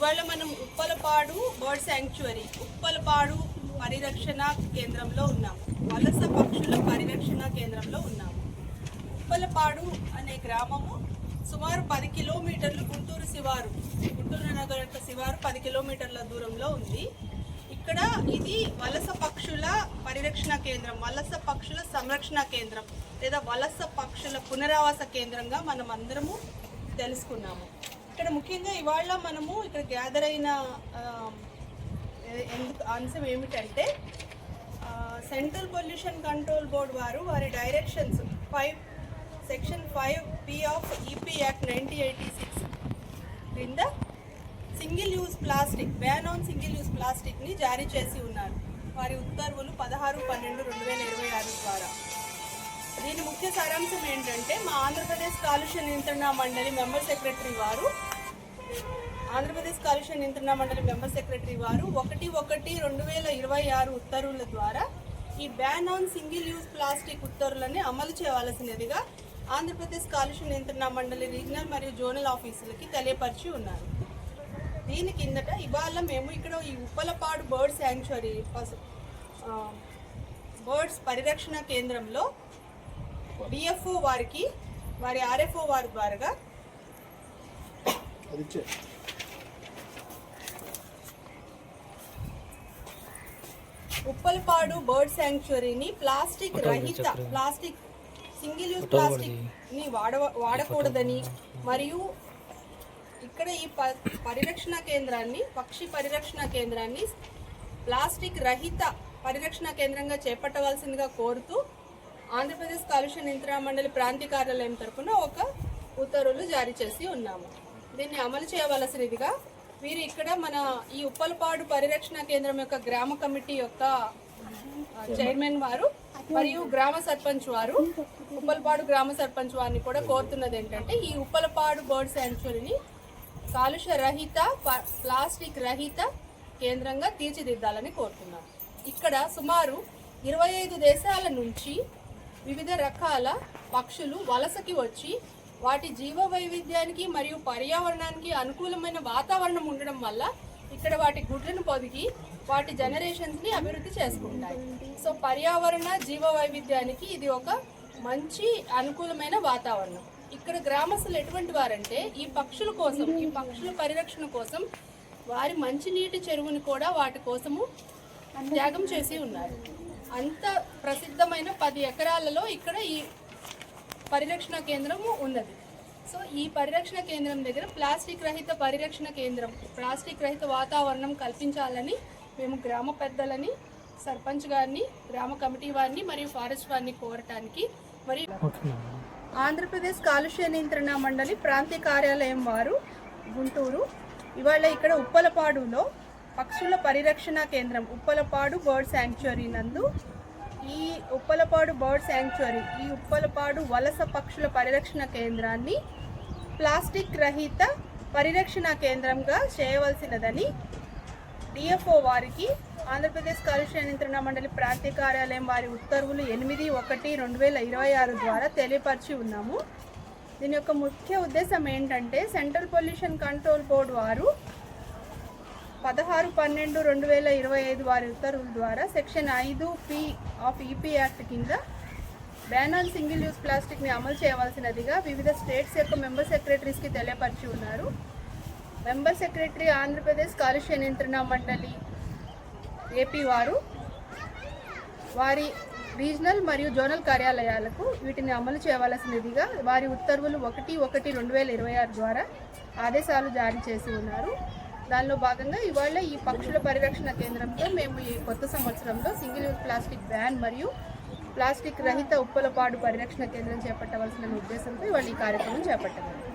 ఇవాళ మనం Uppalapadu bird sanctuary Uppalapadu పరిరక్షణ కేంద్రంలో ఉన్నాము వలస పక్షుల పరిరక్షణ కేంద్రంలో ఉన్నాము ఉప్పలపాడు అనే గ్రామము సుమారు పది కిలోమీటర్లు గుంటూరు శివారు గుంటూరు నగర యొక్క శివారు పది కిలోమీటర్ల దూరంలో ఉంది. ఇక్కడ ఇది వలస పక్షుల పరిరక్షణ కేంద్రం వలస పక్షుల సంరక్షణ కేంద్రం లేదా వలస పక్షుల పునరావాస కేంద్రంగా మనం అందరము తెలుసుకున్నాము. ఇక్కడ ముఖ్యంగా ఇవాళ మనము ఇక్కడ గ్యాదర్ అయిన ఎందుకు అంశం ఏమిటంటే సెంట్రల్ పొల్యూషన్ కంట్రోల్ బోర్డ్ వారు వారి directions five section five P of EP act nineteen eighty six క్రింద single use plastic ban on single use ప్లాస్టిక్ని జారీ చేసి ఉన్నారు. వారి ఉత్తర్వులు పదహారు పన్నెండు రెండు వేల ఇరవై ఆరు ద్వారా. దీని ముఖ్య సారాంశం ఏంటంటే మా ఆంధ్రప్రదేశ్ కాలుష్య నియంత్రణ మండలి మెంబర్ సెక్రటరీ వారు. ఆంధ్రప్రదేశ్ కాలుష్య నియంత్రణ మండలి మెంబర్ సెక్రటరీ వారు ఒకటి ఒకటి రెండు వేల ఇరవై ఆరు ఉత్తర్వుల ద్వారా ఈ ban on single use plastic ఉత్తర్వులని అమలు చేయవలసినదిగా ఆంధ్రప్రదేశ్ కాలుష్య నియంత్రణ మండలి రీజనల్ మరియు జోనల్ ఆఫీసులకి తెలియపరిచి ఉన్నారు. దీని కిందట ఇవాళ మేము ఇక్కడ ఈ ఉప్పలపాడు బర్డ్ శాంక్చురీ బర్డ్స్ పరిరక్షణ కేంద్రంలో డిఎఫ్ఓ వారికి వారి ఆర్ఎఫ్ఓ వారి ద్వారా ఉప్పలపాడు బర్డ్ శాంక్చురీని ప్లాస్టిక్ రహిత ప్లాస్టిక్ సింగిల్ యూజ్ ప్లాస్టిక్ని వాడ వాడకూడదని మరియు ఇక్కడ ఈ ప- పరిరక్షణ కేంద్రాన్ని పక్షి పరిరక్షణ కేంద్రాన్ని ప్లాస్టిక్ రహిత పరిరక్షణ కేంద్రంగా చేపట్టవలసిందిగా కోరుతూ ఆంధ్రప్రదేశ్ కాలుష్య నియంత్రణ మండలి ప్రాంతీయ కార్యాలయం తరఫున ఒక ఉత్తర్వులు జారీ చేసి ఉన్నాము. దీన్ని అమలు చేయవలసినదిగా వీరు ఇక్కడ మన ఈ ఉప్పలపాడు పరిరక్షణ కేంద్రం యొక్క గ్రామ కమిటీ యొక్క చైర్మన్ వారు మరియు గ్రామ సర్పంచ్ వారు ఉప్పలపాడు గ్రామ సర్పంచ్ వారిని కూడా కోరుతున్నది ఏంటంటే ఈ ఉప్పలపాడు బర్డ్ శాంచురీని కాలుష్య రహిత ప- ప్లాస్టిక్ రహిత కేంద్రంగా తీర్చిదిద్దాలని కోరుతున్నాం. ఇక్కడ సుమారు ఇరవై ఐదు దేశాల నుంచి వివిధ రకాల పక్షులు వలసకి వచ్చి వాటి జీవ వైవిధ్యానికి మరియు పర్యావరణానికి అనుకూలమైన వాతావరణం ఉండడం వల్ల ఇక్కడ వాటి గుడ్లను పొదిగి వాటి జనరేషన్స్ని అభివృద్ధి చేసుకుంటాయి. సో పర్యావరణ జీవ వైవిధ్యానికి ఇది ఒక మంచి అనుకూలమైన వాతావరణం. ఇక్కడ గ్రామస్తులు ఎటువంటి వారంటే ఈ పక్షుల కోసం ఈ పక్షుల పరిరక్షణ కోసం వారి మంచినీటి చెరువుని కూడా వాటి కోసము త్యాగం చేసి ఉన్నారు. అంత ప్రసిద్ధమైన పది ఎకరాలలో ఇక్కడ ఈ పరిరక్షణ కేంద్రము ఉన్నది. సో ఈ పరిరక్షణ కేంద్రం దగ్గర ప్లాస్టిక్ రహిత పరిరక్షణ కేంద్రం ప్లాస్టిక్ రహిత వాతావరణం కల్పించాలని మేము గ్రామ పెద్దలని సర్పంచ్ గారిని గ్రామ కమిటీ వారిని మరియు ఫారెస్ట్ వారిని కోరటానికి మరియు ఆంధ్రప్రదేశ్ కాలుష్య నియంత్రణ మండలి ప్రాంతీయ కార్యాలయం వారు గుంటూరు. ఇవాళ ఇక్కడ ఉప్పలపాడులో పక్షుల పరిరక్షణ కేంద్రం ఉప్పలపాడు బర్డ్ శాంక్చురీ నందు. ఈ ఉప్పలపాడు బర్డ్ శాంక్చురీ ఈ ఉప్పలపాడు వలస పక్షుల పరిరక్షణ కేంద్రాన్ని ప్లాస్టిక్ రహిత పరిరక్షణ కేంద్రంగా చేయవలసినదని డిఎఫ్ఓ వారికి ఆంధ్రప్రదేశ్ కాలుష్య నియంత్రణ మండలి ప్రాంతీయ కార్యాలయం వారి ఉత్తర్వులు ఎనిమిది ఒకటి రెండు వేల ఇరవై ఆరు ద్వారా తెలియపరిచి ఉన్నాము. దీని యొక్క ముఖ్య ఉద్దేశం ఏంటంటే సెంట్రల్ పొల్యూషన్ కంట్రోల్ బోర్డు వారు పదహారు పన్నెండు రెండు వేల ఇరవై ఐదు వారి ఉత్తర్వుల ద్వారా సెక్షన్ ఐదు పి ఆఫ్ ఈపీ యాక్ట్ కింద బ్యాన్ ఆన్ సింగిల్ యూజ్ ప్లాస్టిక్ని అమలు చేయవలసినదిగా వివిధ స్టేట్స్ యొక్క మెంబర్ సెక్రటరీస్కి తెలియపరిచి ఉన్నారు. మెంబర్ సెక్రటరీ ఆంధ్రప్రదేశ్ కాలుష్య నియంత్రణ మండలి ఏపీ వారు వారి రీజనల్ మరియు జోనల్ కార్యాలయాలకు వీటిని అమలు చేయవలసినదిగా వారి ఉత్తర్వులు ఒకటి ఒకటి రెండు వేల ఇరవై ఆరు ద్వారా ఆదేశాలు జారీ చేసి ఉన్నారు. దానిలో భాగంగా ఇవాళ ఈ పక్షుల పరిరక్షణ కేంద్రంతో మేము ఈ కొత్త సంవత్సరంలో సింగిల్ యూజ్ ప్లాస్టిక్ బ్యాన్ మరియు ప్లాస్టిక్ రహిత ఉప్పలపాడు పరిరక్షణ కేంద్రం చేపట్టవలసిన ఉద్దేశంతో ఇవాళ ఈ కార్యక్రమం చేపట్టగలం